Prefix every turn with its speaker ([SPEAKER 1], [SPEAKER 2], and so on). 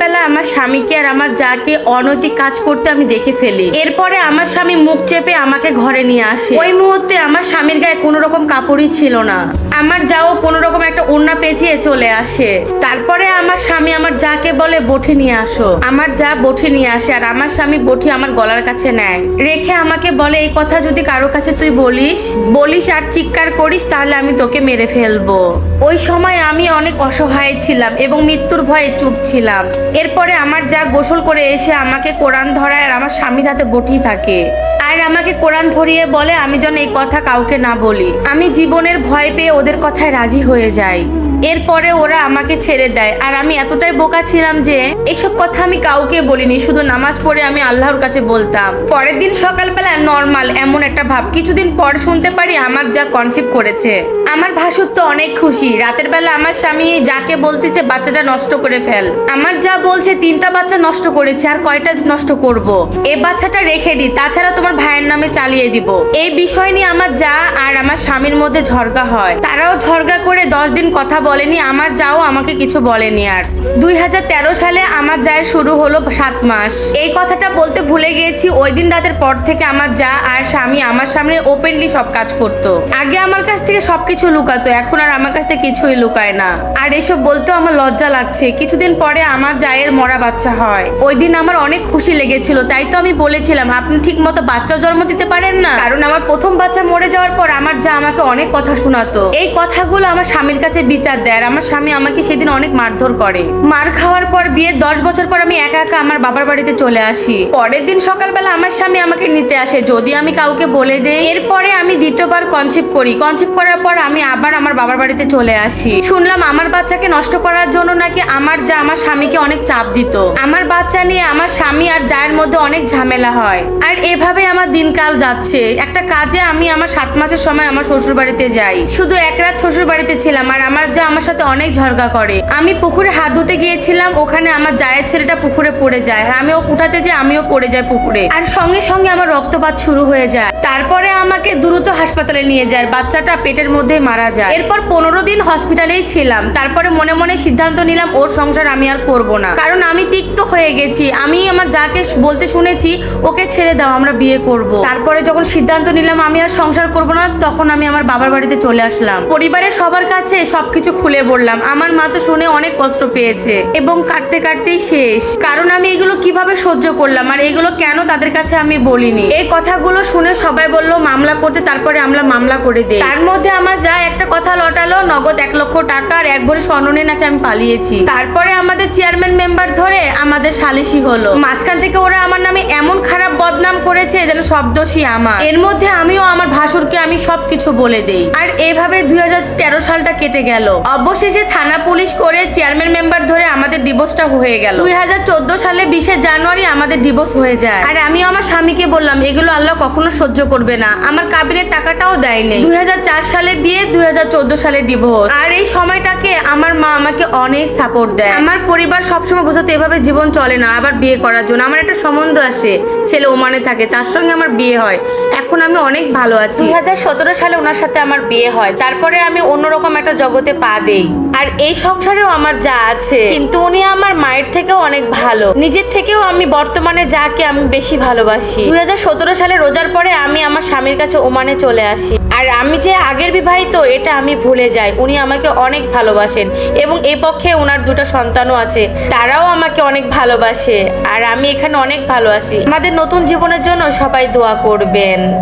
[SPEAKER 1] বেলা আমার স্বামীকে আর আমার যাকে অনৈতিক কাজ করতে আমি দেখে ফেলি। এরপরে আমার স্বামী মুখ চেপে আমাকে ঘরে নিয়ে আসে। ওই মুহূর্তে আমার স্বামীর গায়ে কোনো রকম কাপড়ই ছিল না। আমার যাও কোনো রকম একটা ওড়না পেঁচিয়ে চলে আসে। তারপরে আমার স্বামী আমার যাকে বলে বঠে নিয়ে আসো। আমার যা বঠে নিয়ে আসে আর আমার স্বামী বঠি আমার গলার কাছে নেয়। রেখে আমাকে বলে, এই কথা যদি কারও কাছে তুই বলিস বলিস আর চিৎকার করিস, তাহলে আমি তোকে মেরে ফেলব। ওই সময় আমি অনেক অসহায় ছিলাম এবং মৃত্যুর ভয়ে চুপ ছিলাম। এরপরে আমার যা গোসল করে এসে আমাকে কোরআন ধরায় আর আমার স্বামীর হাতে বটি থাকে। আর আমাকে কোরআন ধরিয়ে বলে, আমি যেন এই কথা কাউকে না বলি। আমি জীবনের ভয় পেয়ে ওদের কথায় রাজি হয়ে যাই। এরপরে ওরা আমাকে ছেড়ে দেয়। আর আমি এতটাই বোকা ছিলাম যে এসব কথা আমি কাউকে বলিনি, শুধু নামাজ পড়ে আমি আল্লাহর কাছে বলতাম। পরের দিন সকালবেলা নর্মাল এমন একটা ভাব, কিছুদিন পর শুনতে পারি আমার যা কনসেপ্ট করেছে। আমার ভাসুর তো অনেক খুশি। রাতের বেলা আমার স্বামী যাকে বলতেছে, বাচ্চাটা নষ্ট করে ফেল। আমার যা বলছে, তিনটা বাচ্চা নষ্ট করেছে, আর কয়টা নষ্ট করব। এ বাচ্চাটা রেখে দি, তাছাড়া তোমার ভাইয়ের নামে চালিয়ে দিব। এই বিষয় নিয়ে আমার যা আর আমার স্বামীর মধ্যে ঝরগা হয়। তারাও ঝরগা করে দশ দিন কথা বলেনি, আমার যাও, আমাকে কিছু বলেনি আর। দুই হাজার তেরো সালে আমার যায়ের শুরু হলো সাত মাস। এই কথাটা বলতে ভুলে গিয়েছি, ওই দিন রাতের পর থেকে আমার যা আর স্বামী আমার সামনে ওপেনলি সব কাজ করত। আগে আমার কাছ থেকে সবকিছু লুকাতো, এখন আর আমার কাছ থেকে কিছুই লুকায় না। আর এসব বলতেও আমার লজ্জা লাগছে। কিছুদিন পরে আমার জায়ের মরা বাচ্চা হয়। ওই দিন আমার অনেক খুশি লেগেছিল, তাই তো আমি বলেছিলাম, আপনি ঠিক মতো বাচ্চা জন্ম দিতে পারেন না। কারণ আমার প্রথম বাচ্চা মরে যাওয়ার পর আমার যা আমাকে অনেক কথা শোনাতো। এই কথাগুলো আমার স্বামীর কাছে বিচার দেয়। আমার স্বামী আমাকে সেদিন অনেক মারধর করে। মার খাওয়ার পর বিয়ে দশ বছর পর আমি একা একা আমার বাবার বাড়িতে চলে আসি। পরের দিন সকালবেলা আমার স্বামী আমাকে নিতে আসে। যদি আমি কাউকে বলে দেই, এরপরে আমি দ্বিতীয়বার কনসেপ্ট করি। কনসেপ্ট করার পর আমি আবার আমার বাবার বাড়িতে চলে আসি। শুনলাম আমার বাচ্চাকে নষ্ট করার জন্য নাকি আমার যা আমার স্বামীকে অনেক চাপ দিত। আমার বাচ্চা নিয়ে আমার স্বামী আর জায়ের মধ্যে অনেক ঝামেলা হয়। আর এভাবে আমার দিনকাল যাচ্ছে। একটা কাজে আমি আমার সাত মাসের সময় আমার শ্বশুর বাড়িতে যাই। শুধু এক রাত শ্বশুর বাড়িতে ছিলাম আর আমার যা আমার সাথে অনেক ঝরগা করে। আমি পুকুরে হাত ধুতে গিয়েছিলাম, ওখানে আমার জায়ের ছেলেটা পুকুরে পড়ে যায়। আর আমি ও উঠাতে যে আমিও পড়ে যাই পুকুরে। আর সঙ্গে সঙ্গে আমার রক্তপাত শুরু হয়ে যায়। তারপরে আমাকে দ্রুত হাসপাতালে নিয়ে যায়। বাচ্চাটা পেটের মধ্যে মারা যায়। এরপর পনেরো দিন হসপিটালেই ছিলাম। তারপরে মনে মনে সিদ্ধান্ত নিলাম, ওর সংসার আমি আর করব না। কারণ আমি তিক্ত হয়ে গেছি। আমি আমার যাকে বলতে শুনেছি, ওকে ছেড়ে দাও, আমরা বিয়ে করব। তারপরে যখন সিদ্ধান্ত নিলাম, আমি আর সংসার করব না, তখন আমি আমার বাবার বাড়িতে চলে আসলাম। পরিবারের সবার কাছে সবকিছু খুলে বললাম, আমার মা তো শুনে অনেক কষ্ট পেয়েছে এবং কাটতে কাটতেই শেষ। কারণ আমি এগুলো কীভাবে সহ্য করলাম আর এগুলো কেন তাদের কাছে আমি বলিনি? এই কথাগুলো শুনে সবাই বলল, মামলা করতে, তারপরে আমরা মামলা করে দিই। তার মধ্যে আমার যা একটা কথা লটালো, নগদ এক লক্ষ টাকা আর এক ভরি স্বর্ণ নাকি আমি পালিয়েছি। তারপরে আমাদের চেয়ারম্যান মেম্বার ধরে আমাদের সালিশি হলো। মাঝখান থেকে ওরা আমার নামে এমন খারাপ বদনাম করেছে যেন সব দোষী আমার। এর মধ্যে আমিও আমার ভাসুরকে আমি সবকিছু বলে দেই। আর এভাবে দুই হাজার তেরো সালটা কেটে গেল। অবশেষে থানা পুলিশ করে চেয়ারম্যান মেম্বার ধরে আমাদের ডিভোর্সটা হয়ে গেল। দুই হাজার চোদ্দ সালে বিশে জানুয়ারি আমাদের ডিভোর্স হয়ে যায়। আর আমিও আমার স্বামীকে বললাম, এগুলো আল্লাহ কখনো সহ্য করবে না। আমার কাবিনের টাকাটাও দেয়নি দুই হাজার চার সালে বিয়ে, দুই হাজার চোদ্দ সালে ডিভোর্স আর এই সময়টাকে আমার মা আমাকে অনেক সাপোর্ট দেয়। আমার পরিবার সবসময় বোঝাতে, এভাবে জীবন চলে না, আবার বিয়ে করার জন্য। আমার একটা সম্বন্ধ আসে, ছেলে ওমানে থাকে, তার সঙ্গে আমার বিয়ে হয়। এখন আমি অনেক ভালো আছি। দুই হাজার সতেরো সালে ওনার সাথে আমার বিয়ে হয়। তারপরে আমি অন্যরকম একটা জগতে পা দেই। আর এই সংসারেও আমার যা আছে। কিন্তু উনি আমার মায়ের থেকেও অনেক ভালো। নিজের থেকেও আমি বর্তমানে যাকে আমি বেশি ভালোবাসি। দু হাজার সতেরো সালে রোজার পরে আমি আমার স্বামীর কাছে ওমানে চলে আসি। আর আমি যে আগের বিবাহিত, এটা আমি ভুলে যাই। উনি আমাকে অনেক ভালোবাসেন। এবং এ পক্ষে ওনার দুটো সন্তানও আছে। তারাও আমাকে অনেক ভালোবাসে। আর আমি এখানে অনেক ভালো আছি। আমাদের নতুন জীবনের জন্য সবাই দোয়া করবেন।